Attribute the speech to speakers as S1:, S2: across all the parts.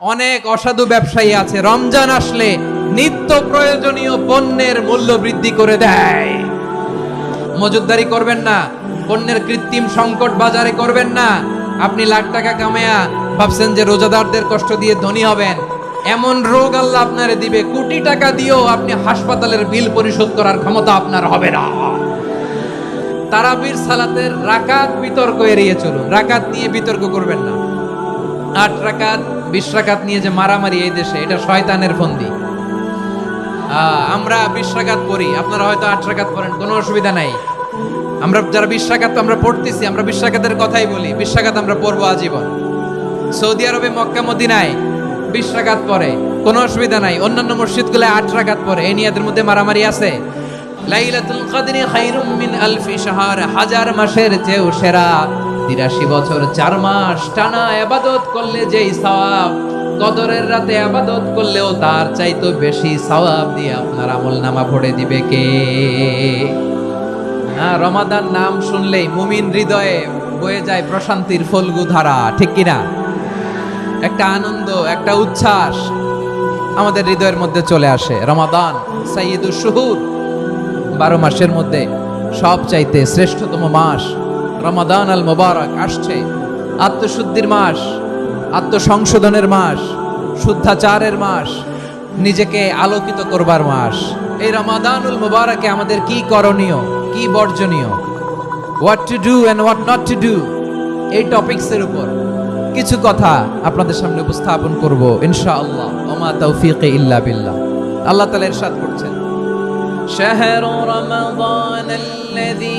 S1: অনেক অসাধু ব্যবসায়ী আছে। রমজান আসলে নিত্য প্রয়োজনীয় পণ্যের মূল্য বৃদ্ধি করে দেয়। মজুদদারি করবেন না, পণ্যের কৃত্রিম সংকট বাজারে করবেন না। আপনি লাখ টাকা কামায়া ভাবছেন যে রোজাদারদের কষ্ট দিয়ে ধনী হবেন। এমন রোগ আল্লাহ আপনারে দিবে, কোটি টাকা দিয়েও আপনি হাসপাতালের বিল পরিশোধ করার ক্ষমতা আপনার হবে না। তারাবির সালাতের রাকাত বিতর্ক এড়িয়ে চলুন। রাকাত নিয়ে বিতর্ক করবেন না। আট রাকাত বিশ নিয়ে যে মারামারি এই দেশে, এটা শয়তানের ফন্দি। আমরা বিশ পড়ি, আপনারা হয়তো আট রাকাত পড়েন, কোনো অসুবিধা নাই। আমরা যারা বিশ রাকাত আমরা পড়তেছি, আমরা বিশ রাকাতের কথাই বলি, বিশ রাকাত আমরা পড়ব আজীবন। সৌদি আরবে মক্কা মদিনায় বিশ রাকাত পরে কোনো অসুবিধা নাই। অন্যান্য মসজিদগুলো আট রাকাত পরে এই নিয়াদের মধ্যে মারামারি আছে। লাইলাতুল কদরি খায়রুম মিন আলফি শাহর, হাজার মাসের চেয়েও সেরা। তিরাশি বছর, চার মাস টানা আবাদত করলে যেই সওয়াব, কদরের রাতে আবাদত করলেও তার চাইতো বেশি সওয়াব দিয়ে আপনার আমল নামা ভরে দিবে কে? হ্যাঁ রমাদান নাম শুনলেই মুমিন হৃদয়ে বয়ে যায় প্রশান্তির ফলগু ধারা, ঠিক কিনা? একটা আনন্দ, একটা উচ্ছ্বাস আমাদের হৃদয়ের মধ্যে চলে আসে। রমাদান সাইয়দুর শুহুর বারো মাসের মধ্যে সব চাইতে শ্রেষ্ঠতম মাস রমাদান আল মোবারক আসছে। আত্মশুদ্ধির মাস, আত্মসংশোধনের মাস, শুদ্ধাচারের মাস, নিজেকে আলোকিত করবার মাস। এই রমাদানুল মুবারকে আমাদের কি করণীয়, কি বর্জনীয়? What to do and what not to do এই টপিক্সের উপর কিছু কথা আপনাদের সামনে উপস্থাপন করব, ইনশাআল্লাহ। ওমা তৌফিক ইল্লা বিল্লাহ। আল্লাহ তাআলা ইরশাদ করছেন। শাহরু রমাদান আল্লাযী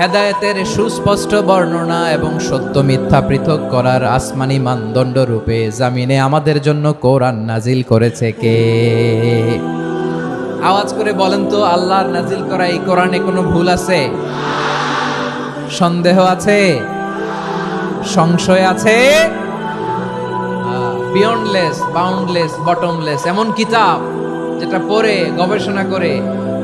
S1: হেদায়েতের সুস্পষ্ট বর্ণনা এবং সত্য মিথ্যা পৃথক করার আসমানি মানদণ্ড রূপে জামিনে আমাদের জন্য কোরআন নাজিল করেছে কে? আওয়াজ করে বলেন তো, আল্লাহর নাজিল করা এই কোরআনে কোনো ভুল আছে? সন্দেহ আছে? সংশয় আছে? বিয়ন্ডলেস বাউন্ডলেস বটমলেস এমন কিতাব যেটা পড়ে, গবেষণা করে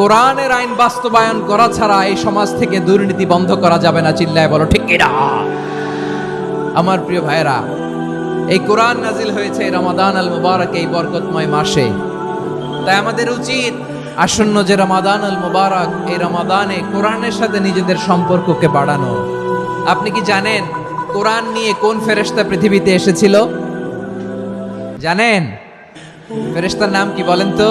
S1: কোরআনের আইন বাস্তবায়ন করা ছাড়া এই সমাজ থেকে দুর্নীতি বন্ধ করা যাবে না, চিল্লায় বলো, ঠিক কিনা? আমার প্রিয় ভাইরা এই কোরআন নাজিল হয়েছে রমাদান আল মুবারক এই বরকতময় মাসে। তাই আমাদের উচিত আসন্ন যে রমাদান আল মুবারক, এই রমাদানে কোরআনের সাথে নিজেদের সম্পর্ককে বাড়ানো। আপনি কি জানেন কোরআন নিয়ে কোন ফেরেশতা পৃথিবীতে এসেছিল? জানেন? ফেরেশতার নাম কি বলেন তো?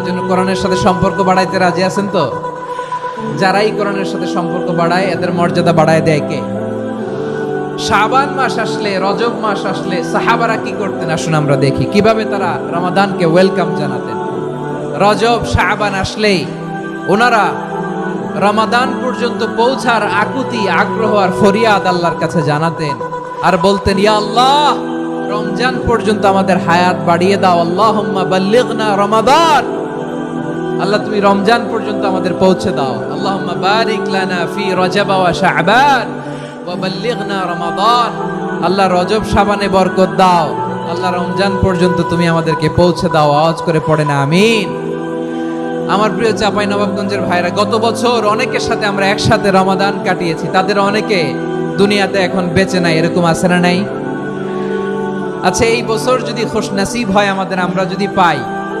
S1: এজন্য কোরআনের সাথে সম্পর্ক বাড়াইতে রাজি আছেন তো? যারাই কোরআনের সাথে সম্পর্ক বাড়ায়, এদের মর্যাদা বাড়ায় দেয় কে? শাবান মাস আসলে, রজব মাস আসলে, সাহাবারা কি করতেন? আসুন আমরা দেখি। কীভাবে তারা রমাদানকে ওয়েলকাম জানাতেন? রজব শাহবান আসলেই ওনারা রমাদান পর্যন্ত পৌঁছার আকুতি, আগ্রহ আর ফরিয়াদ আল্লাহর কাছে জানাতেন আর বলতেন, ইয়া আল্লাহ, রমজান পর্যন্ত আমাদের হায়াত বাড়িয়ে দাও। আল্লাহ বাল্লিগনা রমাদান। আল্লাহ, তুমি রমজান পর্যন্ত আমাদের পৌঁছে দাও। আল্লাহুম্মা বারিক লানা ফি রজব ওয়া শাবান ওয়া বাল্লিগনা রমাদান। আল্লাহ রজব শাবানে বরকত দাও। আল্লাহ রমজান পর্যন্ত তুমি আমাদেরকে পৌঁছে দাও। আওয়াজ করে পড়ে না আমিন। আমার প্রিয় চাপাই নবাবগঞ্জের ভাইরা, গত বছর অনেকের সাথে আমরা একসাথে রমাদান কাটিয়েছি। তাদের অনেকে দুনিয়াতে এখন বেঁচে নাই, এরকম আছে না নাই? আচ্ছা এই বছর যদি খোশ নাসিব হয় আমাদের, আমরা যদি পাই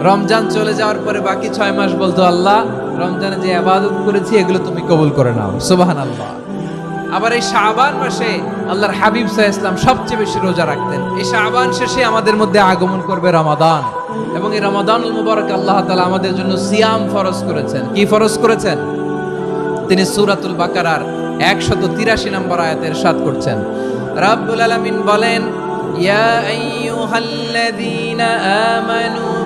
S1: রমজান চলে যাওয়ার পরে বাকি ছয় মাস বলতো, আল্লাহ, রমজানে যে আবাদত করেছি, এগুলো তুমি কবুল করে নাও। সুবাহান আল্লাহ আবার এই শাবান মাসে আল্লাহর হাবিব সাহ ইসলাম সবচেয়ে বেশি রোজা রাখতেন। এই শাবান শেষে আমাদের মধ্যে আগমন করবে রমাদান। এবং এই রমাদান মুবারক আল্লাহ তালা আমাদের জন্য সিয়াম ফরজ করেছেন। কি ফরজ করেছেন? তিনি সূরাতুল বাকারার একশত তিরাশি নম্বর আয়াতের সাত করছেন। রাব্বুল আলামিন বলেন, ইয়া আইয়ুহাল্লাযীনা আমানু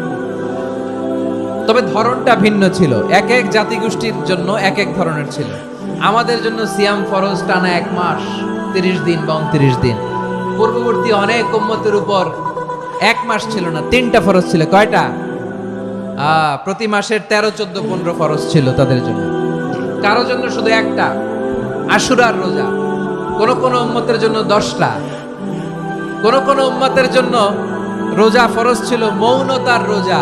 S1: তবে ধরনটা ভিন্ন ছিল। এক এক জাতিগোষ্ঠীর জন্য এক এক ধরনের ছিল। আমাদের জন্য সিয়াম ফরজ টানা এক মাস, তিরিশ দিন বা উনত্রিশ দিন। পূর্ববর্তী অনেক উম্মতের উপর এক মাস ছিল না, তিনটা ফরজ ছিল। কয়টা? প্রতি মাসের তেরো, চোদ্দ, পনেরো ফরজ ছিল তাদের জন্য। কারও জন্য শুধু একটা, আশুরার রোজা। কোন কোন উম্মতের জন্য দশটা। কোন কোন উম্মতের জন্য রোজা ফরজ ছিল, মৌনতার রোজা।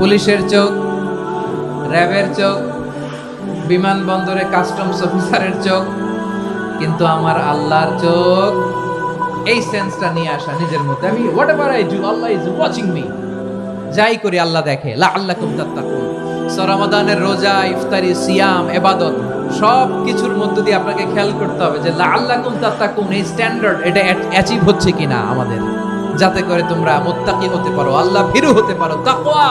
S1: পুলিশের চোখ, র্যাবের চোখ, বিমানবন্দরে কাস্টমস অফিসারের চোখ, কিন্তু আমার আল্লাহর চোখ, এই সেন্সটা নিয়ে আসা নিজের মধ্যে। আমি whatever I do Allah is watching me যাই করি আল্লাহ দেখে। লা আল্লাহ তাত্তাকুন সো রোজা, ইফতারি, সিয়াম, এবাদত, সব কিছুর মধ্য দিয়ে আপনাকে খেয়াল করতে হবে যে লা আল্লাহ তাত্তাকুন, এই স্ট্যান্ডার্ড এটা অ্যাচিভ হচ্ছে কিনা আমাদের। যাতে করে তোমরা মুত্তাকি হতে পারো, আল্লাহ ভীরু হতে পারো, তাকওয়া।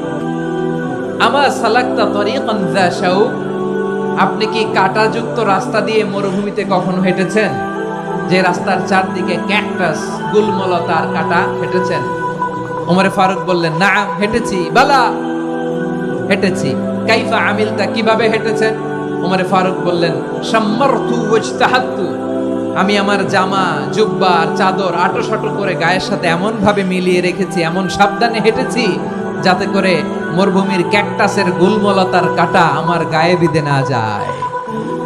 S1: আমা সালাক্তা তরিকান যা শাউক আপনি কি কাঁটাযুক্ত রাস্তা দিয়ে মরুভূমিতে কখনো হেঁটেছেন? যে রাস্তার চারদিকে ক্যাকটাস গুলমলতার কাটা হেঁটেছেন। ওমরে ফারুক বললেন, না, হেঁটেছি। বালা, হেঁটেছি। কাইফা আমিলটা কীভাবে হেঁটেছেন? ওমরে ফারুক বললেন, সাম্মারতু ওয়াজতাহাত্তু আমি আমার জামা, জুব্বা আর চাদর আটো সাটো করে গায়ের সাথে এমন ভাবে মিলিয়ে রেখেছি, এমন সাবধানে হেঁটেছি, যাতে করে মরুভূমির ক্যাকটাসের গুলমলতার কাটা আমার গায়ে বিধে না যায়।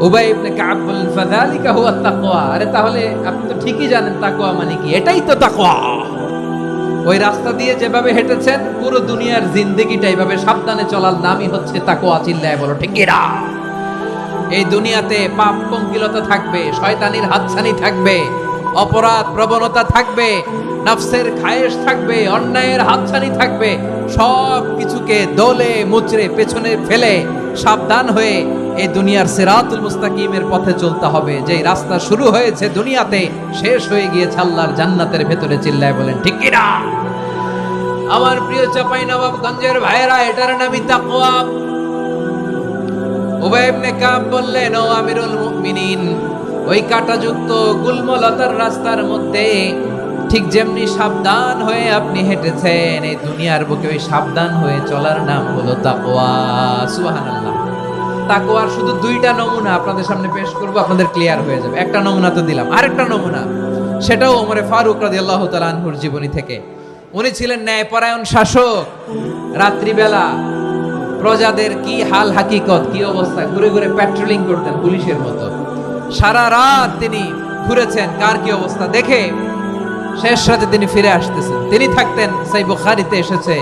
S1: উবাই ইবনে কাব বললেন ফাযালিকা হুয়া তাকওয়া। আরে তাহলে আপনি তো ঠিকই জানেন তাকওয়া মানে কি। এটাই তো তাকওয়া। ওই রাস্তা দিয়ে যেভাবে হেঁটেছেন, পুরো দুনিয়ার জিন্দেগিটা এইভাবে সাবধানে চলার নামই হচ্ছে তাকওয়া চিল্লায় বলো, ঠিক এরা এই দুনিয়াতে পাপ পঙ্কিলতা থাকবে, শয়তানির হাতছানি থাকবে। অপরাধ প্রবণতা থাকবে, নফসের খায়েশ থাকবে, অন্যায়ের হাতছানি থাকবে, সব কিছুকে দোলে, মুচড়ে, পেছনে ফেলে সাবধান হয়ে এই দুনিয়ার সিরাতুল মুস্তাকিমের পথে চলতে হবে। যে রাস্তা শুরু হয়েছে দুনিয়াতে, শেষ হয়ে গিয়েছে আল্লাহর জান্নাতের ভেতরে চিল্লায় বলেন, ঠিক কিনা? আমার প্রিয় চাপাই নবাবগঞ্জের ভাইয়েরা, এটার নামই তাকওয়া। উবাই ইবনে কাব বললেন, ও আমিরুল মুমিনিন ওই কাঁটাযুক্ত গুলমলতার রাস্তার মধ্যে ঠিক যেমনি সাবধান হয়ে আপনি হেঁটেছেন, এই দুনিয়ার বুকে ওই সাবধান হয়ে চলার নাম হলো তাকওয়া। সুবহানাল্লাহ। তাকওয়ার শুধু দুইটা নমুনা আপনাদের সামনে পেশ করব, আপনাদের ক্লিয়ার হয়ে যাবে। একটা নমুনা তো দিলাম, আরেকটা নমুনা। সেটাও ওমরে ফারুক রাদিয়াল্লাহু তাআলা আনহুর জীবনী থেকে। উনি ছিলেন ন্যায়পরায়ণ শাসক। রাত্রিবেলা প্রজাদের কি হাল হাকিকত, কি অবস্থা? ঘুরে ঘুরে প্যাট্রোলিং করতেন পুলিশের মতো। সারা রাত তিনি ঘুরেছেন। কার কি অবস্থা? দেখে শেষ রাতে তিনি ফিরে আসতেছেন। তিনি থাকতেন, সাই বুখারিতে এসেছে,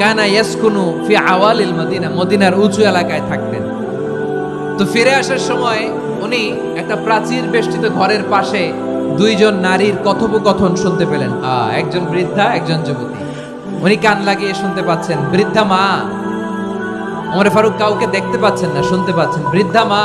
S1: কানা ইয়াসকুনু ফি আওয়ালিল মদিনা মদিনার উঁচু এলাকায় থাকতেন। তো ফিরে আসার সময় উনি একটা প্রাচীর বেষ্টিত ঘরের পাশে দুইজন নারীর কথোপকথন শুনতে পেলেন। একজন বৃদ্ধা, একজন যুবতী। উনি কান লাগিয়ে শুনতে পাচ্ছেন, বৃদ্ধা মা। ওমরে ফারুক কাউকে দেখতে পাচ্ছেন না, শুনতে পাচ্ছেন, বৃদ্ধা মা।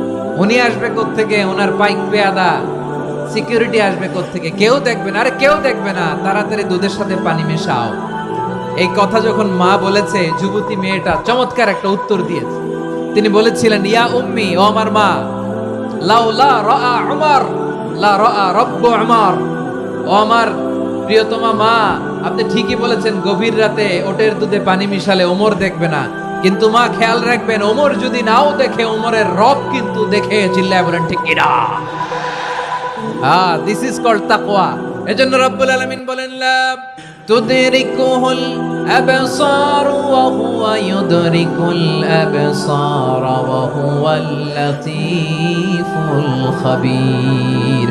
S1: উনি আসবে থেকে ওনার পাইক পেয়াদা। সিকিউরিটি আসবে থেকে কেউ দেখবে না। আরে কেউ দেখবে না। তাড়াতাড়ি দুধের সাথে পানি মেশাও। এই কথা যখন মা বলেছে, যুবতী মেয়েটা চমৎকার একটা উত্তর দিয়েছে। তিনি বলেছিলেন, ইয়া উম্মি, ও আমার মা, লাউ লা রাআ উমর, লা রাআ রব্বু উমর। ও আমার প্রিয়তমা মা, আপনি ঠিকই বলেছেন, গভীর রাতে ওটের দুধে পানি মিশালে ওমর দেখবে না। কিন্তু মা, খেয়াল রাখবেন, ওমর যদি নাও দেখে, ওমরের রব কিন্তু দেখে চিল্লায় বলেন, ঠিক কিনা? হ্যাঁ দিস ইজ কল্ড তাকওয়া। এজন্য রব্বুল আলামিন বলেন, লা তুদরিকুহুল আবসার ওয়া হুয়াল লাতীফুল খাবীর।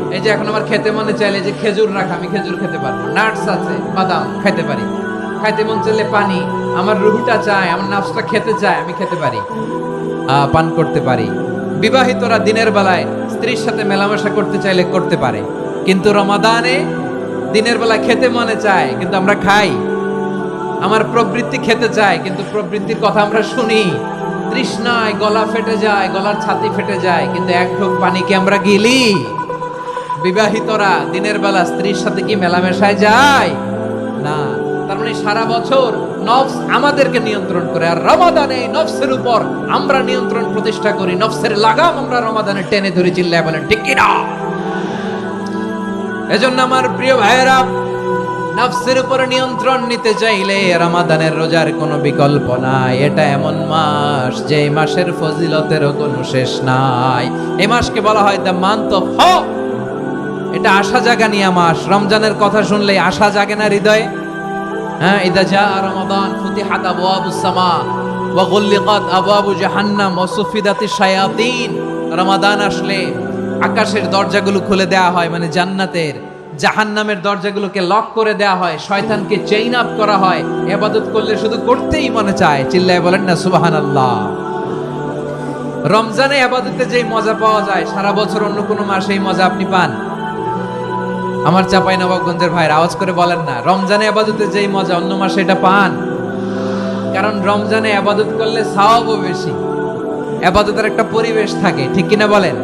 S1: এই যে এখন আমার খেতে মনে চাইলে যে খেজুর রাখা, আমি খেজুর খেতে পারব। নাটস আছে, বাদাম খেতে পারি। খাইতে মন চাইলে পানি, আমার রুহুটা চায়, আমার নাফসটা খেতে চায়, আমি খেতে পারি। পান করতে পারি। বিবাহিতরা দিনের বেলায় স্ত্রীর সাথে মেলামেশা করতে চাইলে করতে পারে। কিন্তু রমাদানে দিনের বেলা খেতে মনে চায়, কিন্তু আমরা খাই। আমার প্রবৃত্তি খেতে চায়, কিন্তু প্রবৃত্তির কথা আমরা শুনি। তৃষ্ণায় গলা ফেটে যায়, গলার ছাতি ফেটে যায়, কিন্তু এক ঢোক পানি কি আমরা গিলি। বিবাহিতরা দিনের বেলা স্ত্রীর সাথে কি মেলামেশায় যায়? না। তার মানে সারা বছর নফস আমাদেরকে নিয়ন্ত্রণ করে, আর রমাদানে নফসের উপর আমরা নিয়ন্ত্রণ প্রতিষ্ঠা করি। নফসের লাগাম আমরা রমাদানে টেনে ধরে চিল্লায় বলেন, ঠিক কিনা এজন্য আমার প্রিয় ভাইয়েরা, নফসের উপর নিয়ন্ত্রণ নিতে চাইলে রমাদানের রোজার কোনো বিকল্প নাই। এটা এমন মাস যে মাসের ফজিলতেরও কোনো শেষ নাই। এই মাসকে বলা হয় দ্য মান্থ অফ হোপ এটা আশা জাগানিয়া মাস। রমজানের কথা শুনলে আশা জাগে না হৃদয়ে। হ্যাঁ ইদা জা রমাদান ফুতিহাত আবওয়াবুস সামা, ওয়া গুল্লিকাত আবওয়াবু জাহান্নাম, ওয়া সুফিদাতিশ শায়াতিন। রমাদান আসলে আকাশের দরজাগুলো খুলে দেওয়া হয় মানে জান্নাতের। জাহান্নামের দরজাগুলোকে লক করে দেওয়া হয়, শয়তানকে চেইন আপ করা হয়। ইবাদত করলে শুধু করতেই মনে চায়, চিল্লায় বলেন না, সুবহানাল্লাহ। রমজানে আবাদতে যেই মজা পাওয়া যায়, সারা বছর অন্য কোনো মাসে এই মজা আপনি পান। আমার চাপাই নবাবগঞ্জের ভাইয়ের আওয়াজ করে বলেন না, রমজানে আবাদতে যেই মজা, অন্য মাসে এটা পান। কারণ রমজানে আবাদত করলে সাওয়াবও বেশি। আবাদতের একটা পরিবেশ থাকে, ঠিক কিনা বলেন?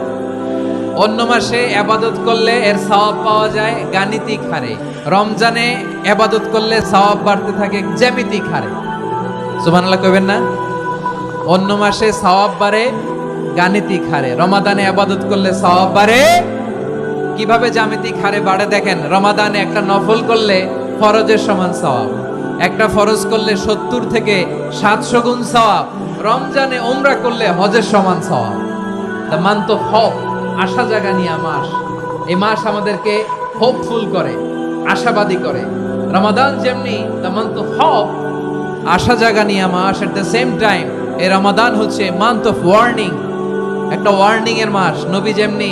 S1: অন্য মাসে আবাদত করলে এর সওয়াব পাওয়া যায় গাণিতিক হারে। রমজানে আবাদত করলে সওয়াব বাড়তে থাকে জ্যামিতিক হারে। সুবহানাল্লাহ কইবেন না? অন্য মাসে সওয়াব বাড়ে গাণিতিক হারে। রমাদানে আবাদত করলে সওয়াব বাড়ে কীভাবে জ্যামিতিক হারে বাড়ে দেখেন, রমাদানে একটা নফল করলে ফরজের সমান সওয়াব। একটা ফরজ করলে সত্তর থেকে সাতশো গুণ সওয়াব। রমজানে ওমরা করলে হজের সমান সওয়াব। দ্য মান্থ অফ হপ আশা জাগানিয়া মাস। এই মাস আমাদেরকে হোপফুল করে, আশাবাদী করে। রমাদান যেমনি দ্য মান্থ অফ হপ আশা জাগানিয়া মাস। এট দ্য সেম টাইম এই রমাদান হচ্ছে মান্থ অফ ওয়ার্নিং একটা ওয়ার্নিং এর মাস। নবী যেমনি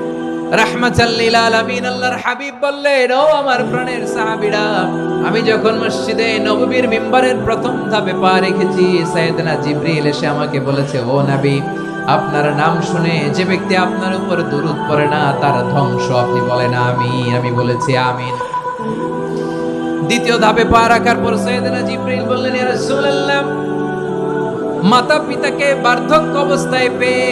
S1: প্রাণের আমি যখন মসজিদে প্রথম ধাপে পা রেখেছি আমাকে বলেছে, ও আপনার নাম শুনে যে ব্যক্তি আপনার উপর দুরুদ পড়ে না, তার ধ্বংস আপনি বলেন আমি আমি বলেছি, আমিন। দ্বিতীয় ধাপে পা রাখার পর সাইয়েদনা জিবরিল বললেন মাতা পিতাকে বার্ধক্য অবস্থায় পেয়ে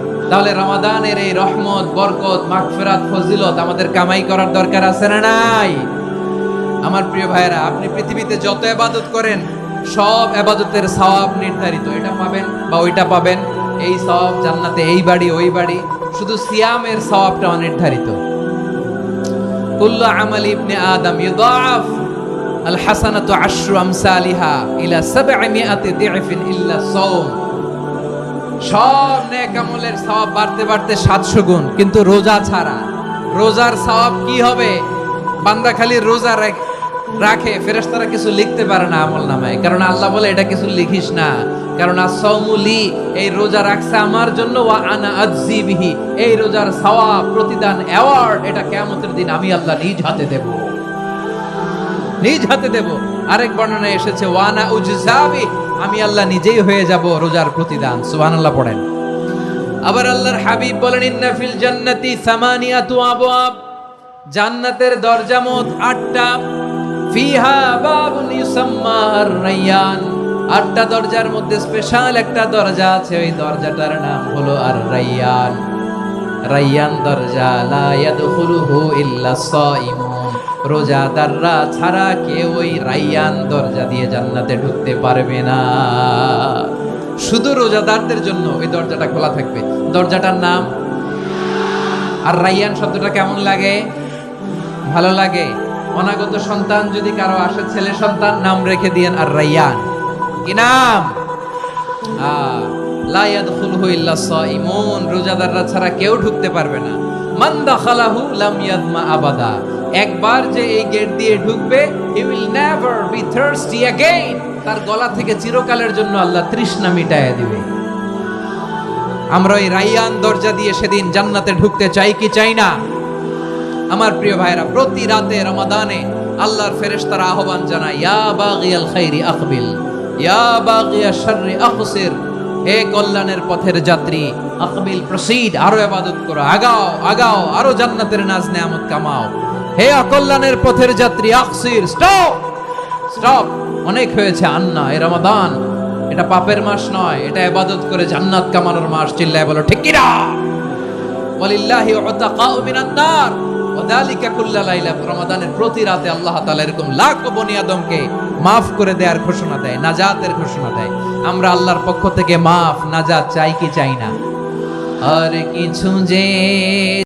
S1: তাহলে রমাদানের এই রহমত, বরকত, মাগফিরাত, ফজিলত আমাদের কামাই করার দরকার আছে না নাই? আমার প্রিয় ভাইরা আপনি পৃথিবীতে যত এবাদত করেন, সব এবাদতের সওয়াব নির্ধারিত। এটা পাবেন বা ওইটা পাবেন। এই সওয়াব জান্নাতে, এই বাড়ি, ওই বাড়ি। শুধু সিয়ামের সওয়াবটা অনির্ধারিত। কুল্লু আমাল ইবনে আদম ইউদাআফ আল হাসানাতু আশরু আমসালিহা ইলা সাবঈমিআতি দি'ফিন ইল্লা সাওম। সব নেক আমলের বাড়তে বাড়তে 700 গুণ, কিন্তু রোজা ছাড়া। রোজার সওয়াব কি হবে? বান্দা খালি রোজা রাখ- ফেরেশতারা কিছু লিখতে পারে না আমল নামায়। কারণ আল্লাহ বলে, এটা কিছু লিখিস না। কারণ আসৌমুলি এই রোজা রাখছে আমার জন্য, ওয়া আনা আজজি বিহি। এই রোজার সওয়াব, প্রতিদান অ্যাওয়ার্ড এটা কিয়ামতের দিন আমি আল্লাহ নিজ হাতে দেব। নিজ হাতে দেব। আরেক বর্ণনায় এসেছে ওয়ানা উজজাবি আমি আল্লাহ নিজেই হয়ে যাব রোজার প্রতিদান। সুবহানাল্লাহ পড়েন। আবার আল্লাহর হাবিব বলেন, ইন্না ফিল জান্নাতি সামানিয়াতু আবওয়াব। জান্নাতের দরজা মোট আটটা। ফিহা বাবুন ইউসাম্মা আর-রায়্যান আটটা দরজার মধ্যে স্পেশাল একটা দরজা আছে, ওই দরজাটার নাম হলো আর রাইয়ান রাইয়ান দরজা লা ইয়াদখুলুহু ইল্লা সাইমুন। রোজাদাররা ছাড়া কেউ ওই রাইয়ান দরজা দিয়ে জান্নাতে ঢুকতে পারবে না। শুধু রোজাদারদের জন্য ওই দরজাটা খোলা থাকবে। দরজাটার নাম? আর রাইয়ান শব্দটা কেমন লাগে? ভালো লাগে? অনাগত সন্তান যদি কারও আসে ছেলে সন্তান নাম রেখে দিয়েন আর রাইয়ান। কি নাম? আহ, লা ইয়াদখুলহু ইল্লা সাইমুন রোজাদাররা ছাড়া কেউ ঢুকতে পারবে না। লাম আবাদা। একবার যে এই গেট দিয়ে ঢুকবে he will never be thirsty again তার গলা থেকে চিরকালের জন্য আল্লাহ তৃষ্ণা মিটায় দিবে। আমরা ওই রাইয়ান দরজা দিয়ে সেদিন জান্নাতে ঢুকতে চাই কি চাই না? আমার প্রিয় ভাইরা প্রতি রাতে রমাদানে আল্লাহর ফেরেশতারা আহ্বান জানায়, ইয়া বাগিয়াল খাইরি আকবিল ইয়া বাগিয়া শাররি আকসির হে কল্যাণের পথের যাত্রী আকবিল প্রসিড আরও ইবাদত করো, আগাও আগাও, আরও জান্নাতের নাজ নেয়ামত কামাও। হে অকল্যাণের পথের যাত্রী, আকসির, স্টপ! স্টপ! অনেক হয়েছে আন্না, এ রমাদান। এটা পাপের মাস নয়, এটা ইবাদত করে জান্নাত কামানোর মাস, চিল্লায় বলো, ঠিক কিনা? ওয়ালিল্লাহি উতাকাউ মিনান নার। রমাদানের প্রতি রাতে আল্লাহ তাআলা এরকম মাফ করে ঘোষণা দেয়, নাজাতের ঘোষণা দেয়। আমরা আল্লাহর পক্ষ থেকে মাফ, নাজাত চাই কি চাই না? আর কিছু যে